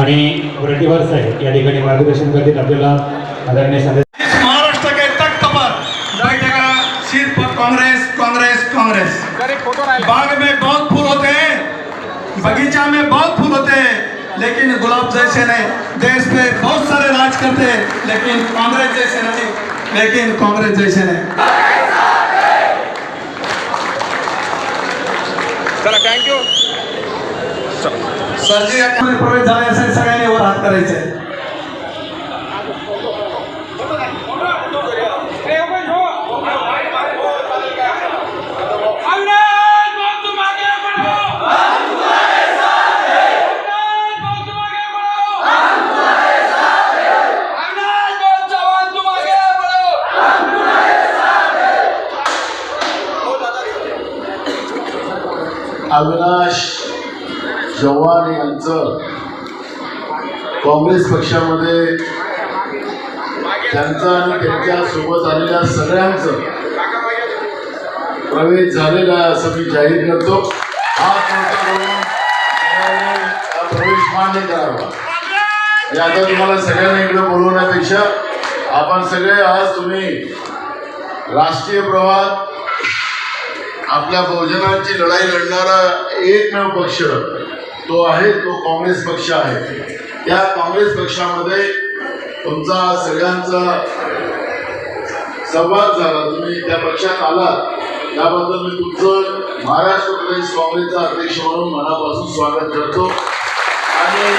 आणि वरटीवर साहेब या ठिकाणी मार्गदर्शन करतील आपल्याला. आदरणीय संदेश महाराष्ट्र के तख्त पर बैठेगा सिर्फ़ कांग्रेस कांग्रेस कांग्रेस. बाग में बहुत फूल होते. हैं बगीचा में बहुत फूल होते. हैं लेकिन गुलाब जैसे नहीं. देश पे बहुत सारे राज करते. हैं लेकिन कांग्रेस जैसे नहीं. लेकिन कांग्रेस जैसे नहीं. चला सरजी यामध्ये प्रवेश झाले असेल सगळ्यांनी वर हात करायचे. अविनाश चव्हाण काँग्रेस पक्षामध्ये त्यांचं आणि त्यांच्यासोबत आलेल्या सगळ्यांचं प्रवेश झालेला आहे असं मी जाहीर करतो. करून हा प्रवेश मान्य करावा. हे आता तुम्हाला सगळ्यांना इकडं बोलवण्यापेक्षा आपण सगळे आज तुम्ही राष्ट्रीय प्रवाहात आपल्या बहुजनांची लढाई लढणारा एकमेव पक्ष तो आहे तो काँग्रेस पक्ष आहे. त्या काँग्रेस पक्षामध्ये तुमचा सगळ्यांचा संवाद झाला. तुम्ही त्या पक्षात आलात. त्याबद्दल मी तुमचं महाराष्ट्र प्रदेश काँग्रेसचा अध्यक्ष म्हणून मनापासून स्वागत करतो. आणि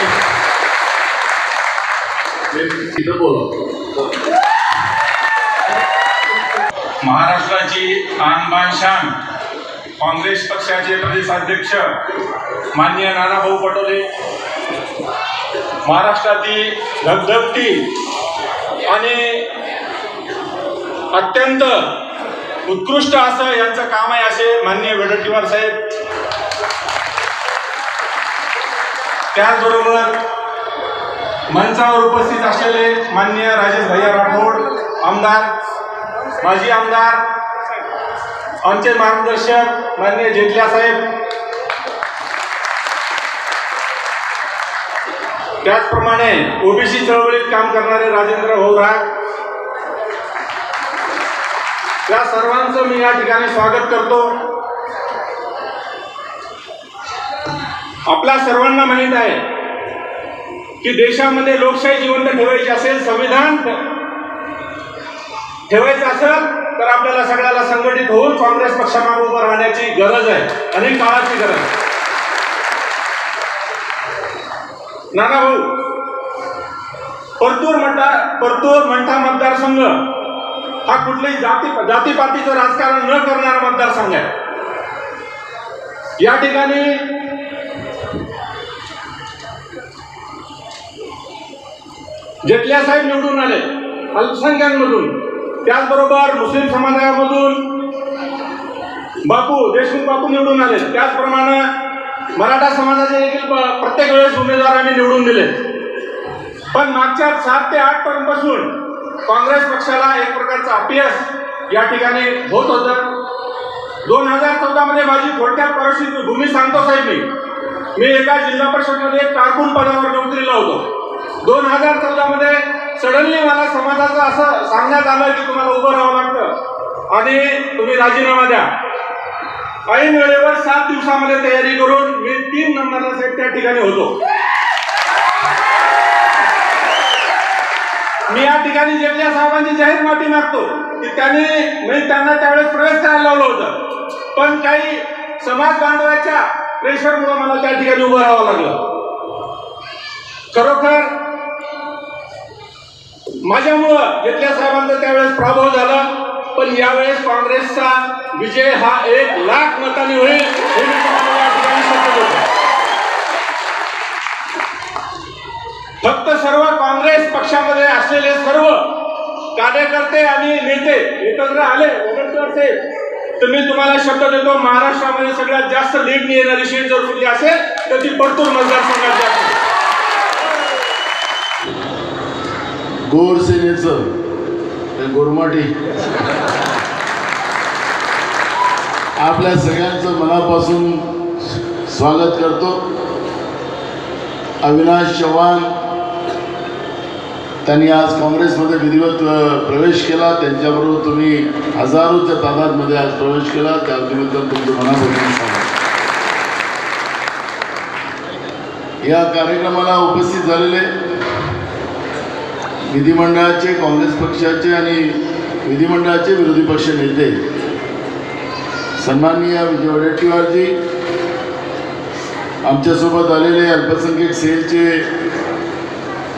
तिथं बोलवतो महाराष्ट्राची आणबाण शान. काँग्रेस पक्षाचे प्रदेशाध्यक्ष माननीय नानाभाऊ पटोले महाराष्ट्रातील धगधगती आणि अत्यंत उत्कृष्ट असं यांचं काम आहे असे माननीय वडट्टीवार साहेब. त्याचबरोबर मंचावर उपस्थित असलेले माननीय राजेश भैया राठोड आमदार माजी आमदार आमचे मार्गदर्शक मान्य जेटल्या साहेब. त्याचप्रमाणे ओबीसी चळवळीत काम करणारे राजेंद्र भाऊराग या सर्वांचं मी या ठिकाणी स्वागत करतो. आपल्या सर्वांना माहीत आहे की देशामध्ये लोकशाही जिवंत ठेवायची असेल संविधान ठेवायचं असेल तर आपल्याला सगळ्याला संघटित होऊन काँग्रेस पक्षामागे उभं राहण्याची गरज आहे आणि काळाची गरज आहे. नाना भाऊ परतूर म्हणता परतूर मंठा मतदारसंघ हा कुठल्याही जाती जातीपातीचं राजकारण न करणारा मतदारसंघ आहे या ठिकाणी जेटल्या साहेब निवडून आले अल्पसंख्याकमधून त्याचबरोबर मुस्लिम समाजामधून बापू देशमुख बापू निवडून आले त्याचप्रमाणे मराठा समाजाचे देखील प्रत्येक वेळेस उमेदवार आम्ही निवडून दिले पण मागच्या सात ते आठ पर्यंतपासून काँग्रेस पक्षाला एक प्रकारचा अपयश या ठिकाणी होत होतं. दोन हजार चौदामध्ये माझी थोडक्यात परिस्थिती भूमी सांगतो साहेब मी. मी एका जिल्हा परिषदमध्ये एक कारकून पदावर नोकरीला होतो. दोन हजार चौदामध्ये सडनली मला समाजाचं असं सांगण्यात आलं की तुम्हाला उभं राहावं लागतं. आणि तुम्ही राजीनामा द्या. ऐन वेळेवर सात दिवसामध्ये तयारी करून मी तीन नंबरला साहेब त्या ठिकाणी होतो. मी या ठिकाणी जेटल्या साहेबांची जाहीर माफी मागतो की त्यांनी मी त्यांना त्यावेळेस प्रवेश करायला लावलं होतं. पण काही समाज बांधवाच्या प्रेशरमुळे मला त्या ठिकाणी उभं राहावं लागलं. खरोखर माझ्यामुळं जेटल्या साहेबांचा त्यावेळेस प्रभाव झाला पण यावेळेस काँग्रेसचा विजय हा एक लाख मतांनी होईल हे मी तुम्हाला या ठिकाणी पक्षामध्ये असलेले सर्व कार्यकर्ते आणि नेते एकत्र आले वडट्टीवार तर मी तुम्हाला शब्द देतो महाराष्ट्रामध्ये सगळ्यात जास्त लीड येणारी सीट जर कुठली असेल तर ती परतूर मतदारसंघात जास्त गोर सेनेचं गोरमाटी. आपल्या सगळ्यांचं मनापासून स्वागत करतो. अविनाश चव्हाण त्यांनी आज काँग्रेसमध्ये विधिवत प्रवेश केला. त्यांच्याबरोबर तुम्ही हजारोच्या तादादमध्ये आज प्रवेश केला. त्याबद्दल तुमचं मनापासून स्वागत. या कार्यक्रमाला उपस्थित झालेले विधिमंडळाचे काँग्रेस पक्षाचे आणि विधिमंडळाचे विरोधी पक्ष नेते. सन्माननीय विजय वडेट्टीवारजी आमच्यासोबत आलेले अल्पसंख्याक सेलचे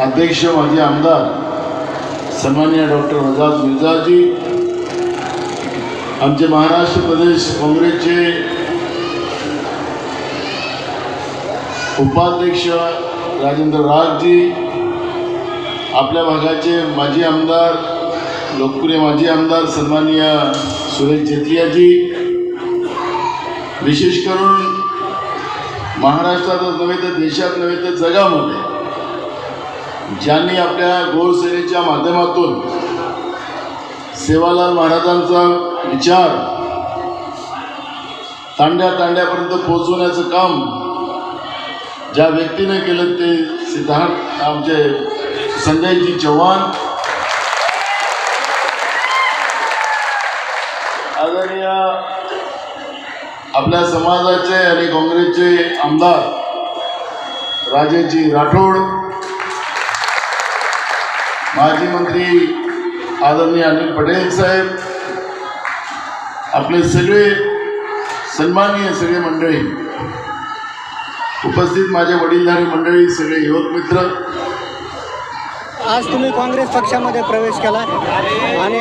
अध्यक्ष माजी आमदार सन्माननीय डॉक्टर रजाज मिर्जाजी आमचे महाराष्ट्र प्रदेश काँग्रेसचे उपाध्यक्ष राजेंद्र राजजी आपल्या भागाचे माजी आमदार लोकप्रिय माजी आमदार सन्माननीय सुरेश जेतलियाजी विशेष करून महाराष्ट्रातच नव्हे तर देशात नव्हे तर जगामध्ये ज्यांनी आपल्या गोरसेनेच्या माध्यमातून सेवालाल महाराजांचा विचार तांड्या तांड्यापर्यंत पोहोचवण्याचं काम ज्या व्यक्तीने केलं ते सिद्धार्थ आमचे संजयजी चव्हाण आदरणीय आपल्या समाजाचे आणि काँग्रेसचे आमदार राजेजी राठोड माजी मंत्री आदरणीय अनिल पटेल साहेब आपले सगळे सन्माननीय सगळे मंडळी उपस्थित माझे वडीलधारी मंडळी सगळे युवक मित्र आज तुम्ही काँग्रेस पक्षामध्ये प्रवेश केला आणि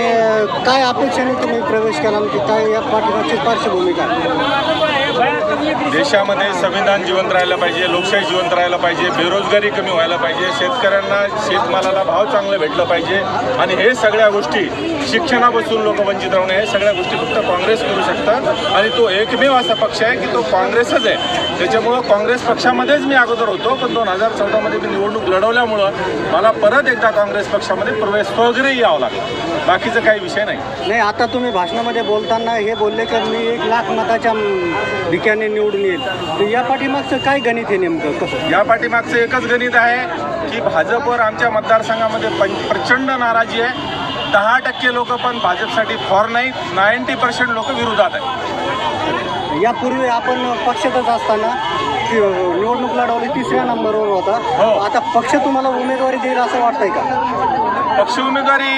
काय अपेक्षेने तुम्ही प्रवेश केला? म्हणजे काय या पाठिंबाची पार्श्वभूमी काय देशामध्ये संविधान जिवंत राहायला पाहिजे लोकशाही जिवंत राहायला पाहिजे बेरोजगारी कमी व्हायला पाहिजे शेतकऱ्यांना शेतमालाला भाव चांगलं भेटलं पाहिजे आणि हे सगळ्या गोष्टी शिक्षणापासून लोक वंचित राहणे हे सगळ्या गोष्टी फक्त काँग्रेस करू शकतात. आणि तो एकमेव असा पक्ष आहे की तो काँग्रेसच आहे. त्याच्यामुळं काँग्रेस पक्षामध्येच मी अगोदर होतो पण दोन हजार चौदामध्ये मी निवडणूक लढवल्यामुळं मला परत एकदा काँग्रेस पक्षामध्ये प्रवेश वगैरे यावं लागलं. बाकीचं काही विषय नाही. नाही आता तुम्ही भाषणामध्ये बोलताना हे बोलले की मी एक लाख मताच्या भिक्याने निवडून येईल. तर या पाठीमागचं काय गणित आहे नेमकं? कसं? या पाठीमागचं एकच गणित आहे की भाजपवर आमच्या मतदारसंघामध्ये प्रचंड नाराजी आहे. दहा टक्के लोक पण भाजपसाठी फॉर नाही नाईन्टी पर्सेंट लोक विरोधात आहे यापूर्वी आपण पक्षातच असताना निवडणूक लढवली तिसऱ्या नंबरवर होता. हो. आता पक्ष तुम्हाला उमेदवारी देईल असं वाटतंय का? पक्ष उमेदवारी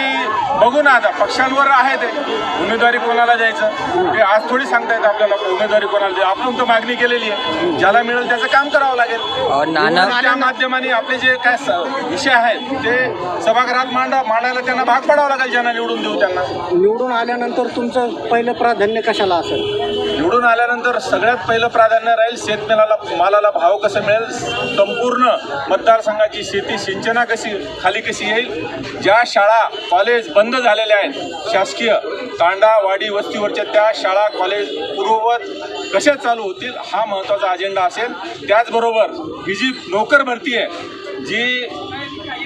बघू ना आता पक्षांवर आहे ते. उमेदवारी कोणाला द्यायचं? हे आज थोडी सांगता येतं आपल्याला उमेदवारी कोणाला द्या आपण तर मागणी केलेली आहे. ज्याला मिळेल त्याचं काम करावं लागेल. नाना त्या माध्यमाने आपले जे काय स- विषय आहेत ते सभागृहात मांडा मांडायला त्यांना भाग पडावं लागेल ज्यांना निवडून देऊ त्यांना. निवडून आल्यानंतर तुमचं पहिलं प्राधान्य कशाला असेल? निवडून आल्यानंतर सगळ्यात पहिलं प्राधान्य राहील शेतमालाला मालाला भाव कसं मिळेल? संपूर्ण मतदारसंघाची शेती सिंचना कशी खाली कशी येईल? ज्या शाळा कॉलेज बंद झालेल्या आहेत. शासकीय तांडा वाडी वस्तीवरच्या त्या शाळा कॉलेज पूर्ववत कशा चालू होतील हा महत्त्वाचा अजेंडा असेल. त्याचबरोबर ही जी नोकर भरती आहे जी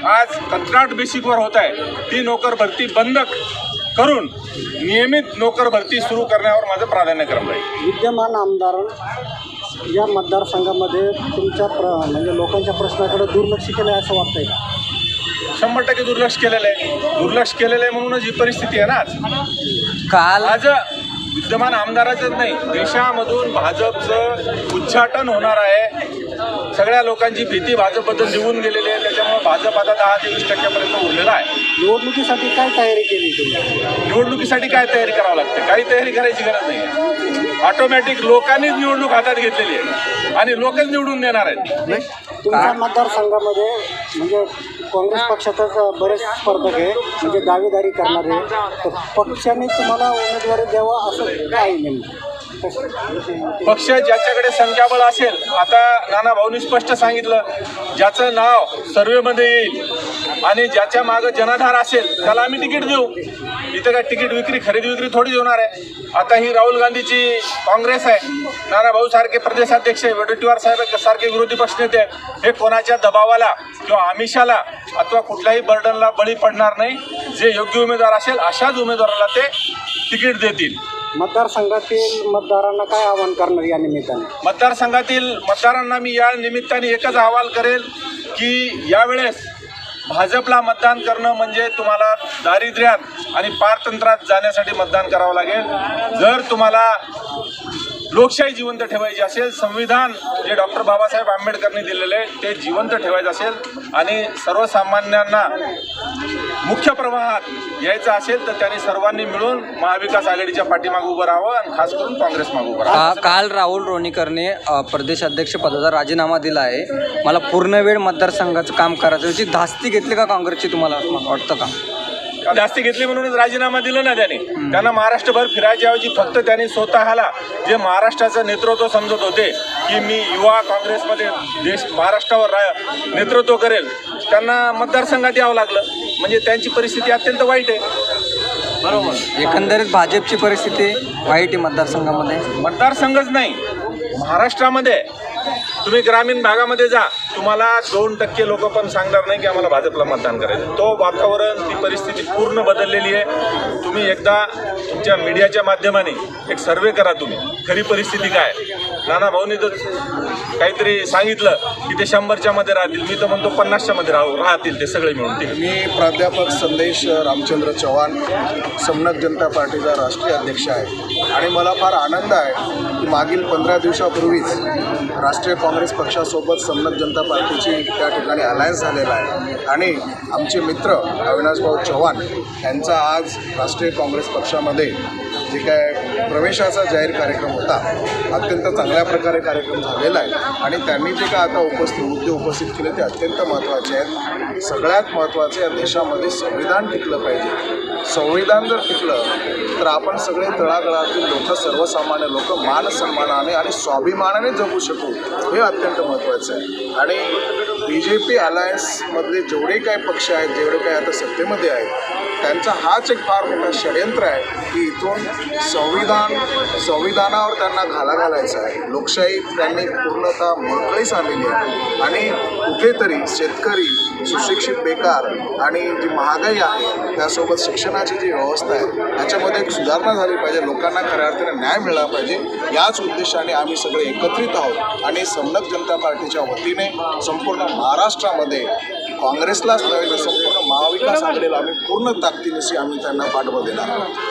आज कंत्राट बेसिकवर होत आहे ती नोकर भरती बंद करून नियमित नोकर भरती सुरू करण्यावर माझं प्राधान्यक्रम राहील. विद्यमान आमदार या मतदारसंघामध्ये तुमच्या प्र म्हणजे लोकांच्या प्रश्नाकडे दुर्लक्ष केलं आहे असं वाटतंय का? शंभर टक्के दुर्लक्ष केलेलं आहे. दुर्लक्ष केलेलं आहे म्हणूनच ही परिस्थिती आहे ना आज. काल आज विद्यमान आमदाराचंच नाही देशामधून भाजपचं उच्चाटन होणार आहे. सगळ्या लोकांची भीती भाजपबद्दल निघून गेलेली आहे. त्याच्यामुळे भाजप आता दहा ते वीस टक्क्यापर्यंत उरलेला आहे. निवडणुकीसाठी काय तयारी केली तुम्ही? निवडणुकीसाठी काय तयारी करावं लागते? काही तयारी करायची गरज नाही. ऑटोमॅटिक लोकांनीच निवडणूक हातात घेतलेली आहे. आणि लोकच निवडून देणार आहेत. तुमच्या मतदारसंघामध्ये म्हणजे काँग्रेस पक्षाचाच बरेच स्पर्धक आहे म्हणजे दावेदारी करणारे. तर पक्षाने तुम्हाला उमेदवारी द्यावा असं काय नेमकं? पक्ष ज्याच्याकडे संख्याबळ असेल आता नाना भाऊनी स्पष्ट सांगितलं ज्याचं नाव सर्वेमध्ये येईल. आणि ज्याच्या मागं जनाधार असेल त्याला आम्ही तिकीट देऊ. इथं काय तिकीट विक्री खरेदी विक्री थोडी होणार आहे. आता ही राहुल गांधीची काँग्रेस आहे. नाना भाऊ सारखे प्रदेशाध्यक्ष वडेट्टीवार साहेब सारखे विरोधी पक्षनेते हे कोणाच्या दबावाला किंवा आमिषाला अथवा कुठल्याही बर्डनला बळी पडणार नाही. जे योग्य उमेदवार असेल अशाच उमेदवाराला ते तिकीट देतील. मतदारसंघातील मतदारांना काय आवाहन करणार या निमित्ताने? मतदारसंघातील मतदारांना मी या निमित्ताने एकच अहवाल करेल की यावेळेस भाजपला मतदान करणं म्हणजे तुम्हाला दारिद्र्यात आणि पारतंत्र्यात जाण्यासाठी मतदान करावं लागेल. जर तुम्हाला लोकशाही जिवंत ठेवायची असेल संविधान जे डॉक्टर बाबासाहेब आंबेडकरनी दिलेले आहे ते जिवंत ठेवायचं असेल आणि सर्वसामान्यांना मुख्य प्रवाहात यायचं असेल तर त्यांनी सर्वांनी मिळून महाविकास आघाडीच्या पाठीमागे उभं राहावं आणि खास करून काँग्रेस मागे उभं राहावं. काल राहुल रोणीकरने प्रदेशाध्यक्ष प्रदेश पदाचा राजीनामा दिला आहे. मला पूर्ण वेळ मतदारसंघाचं काम करायचं याची धास्ती घेतली का काँग्रेसची तुम्हाला वाटतं का? जास्ती घेतली म्हणूनच राजीनामा दिला ना त्यांनी. त्यांना महाराष्ट्रभर फिरायच्या ऐवजी फक्त त्यांनी स्वतःला जे महाराष्ट्राचं नेतृत्व समजत होते की मी युवा काँग्रेसमध्ये देश महाराष्ट्रावर रा नेतृत्व करेल त्यांना मतदारसंघात यावं लागलं. म्हणजे त्यांची परिस्थिती अत्यंत वाईट आहे. बरोबर. एकंदरीत भाजपची परिस्थिती वाईट आहे मतदारसंघामध्ये? मतदारसंघच नाही. महाराष्ट्रामध्ये तुम्ही ग्रामीण भागामध्ये जा. तुम्हाला दोन टक्के लोक पण सांगणार नाही की आम्हाला भाजपला मतदान करायचं. तो वातावरण ती परिस्थिती पूर्ण बदललेली आहे. तुम्ही एकदा तुमच्या मीडियाच्या माध्यमाने एक सर्वे करा तुम्ही. खरी परिस्थिती काय? नाना भाऊनी तर काहीतरी सांगितलं की ते शंभरच्या मध्ये राहतील मी तर म्हणतो पन्नासच्या मध्ये राहू राहतील ते सगळे मिळून ते मी प्राध्यापक संदेश रामचंद्र चव्हाण समनक जनता पार्टीचा राष्ट्रीय अध्यक्ष आहे. आणि मला फार आनंद आहे की मागील पंधरा दिवसापूर्वीच राष्ट्रीय काँग्रेस पक्षासोबत समनक जनता पार्टीची त्या ठिकाणी अलायन्स झालेला आहे. आणि आमचे मित्र अविनाशभाऊ चव्हाण यांचा आज राष्ट्रीय काँग्रेस पक्षामध्ये जे काय प्रवेशाचा जाहीर कार्यक्रम होता. अत्यंत चांगल्या प्रकारे कार्यक्रम झालेला आहे. आणि त्यांनी जे काय आता उपस्थित मुद्दे उपस्थित केले ते अत्यंत महत्त्वाचे आहेत. सगळ्यात महत्त्वाचे या देशामध्ये संविधान टिकलं पाहिजे. संविधान जर टिकलं तर आपण सगळे तळागळातील लोक सर्वसामान्य लोक मानसन्मानाने आणि स्वाभिमानाने जगू शकू हे अत्यंत महत्त्वाचं आहे. आणि बी जे पी अलायन्समधले जेवढे काही पक्ष आहेत जेवढे काही आता सत्तेमध्ये आहेत त्यांचा हाच एक फार मोठा षडयंत्र आहे की इथून संविधान संविधानावर त्यांना घाला घालायचा आहे. लोकशाही त्यांनी पूर्णतः मोकळीच आलेली आहे. आणि कुठेतरी शेतकरी सुशिक्षित बेकार आणि जी महागाई आहे त्यासोबत शिक्षणाची जी व्यवस्था आहे त्याच्यामध्ये एक सुधारणा झाली पाहिजे. लोकांना खऱ्या अर्थाने न्याय मिळाला पाहिजे. याच उद्देशाने आम्ही सगळे एकत्रित आहोत आणि समनक जनता पार्टीच्या वतीने संपूर्ण महाराष्ट्रामध्ये काँग्रेसलाच नव्हे तर संपूर्ण महाविकास आघाडीला आम्ही पूर्ण ताकदीनिशी आम्ही त्यांना पाठबळ देणार आहोत.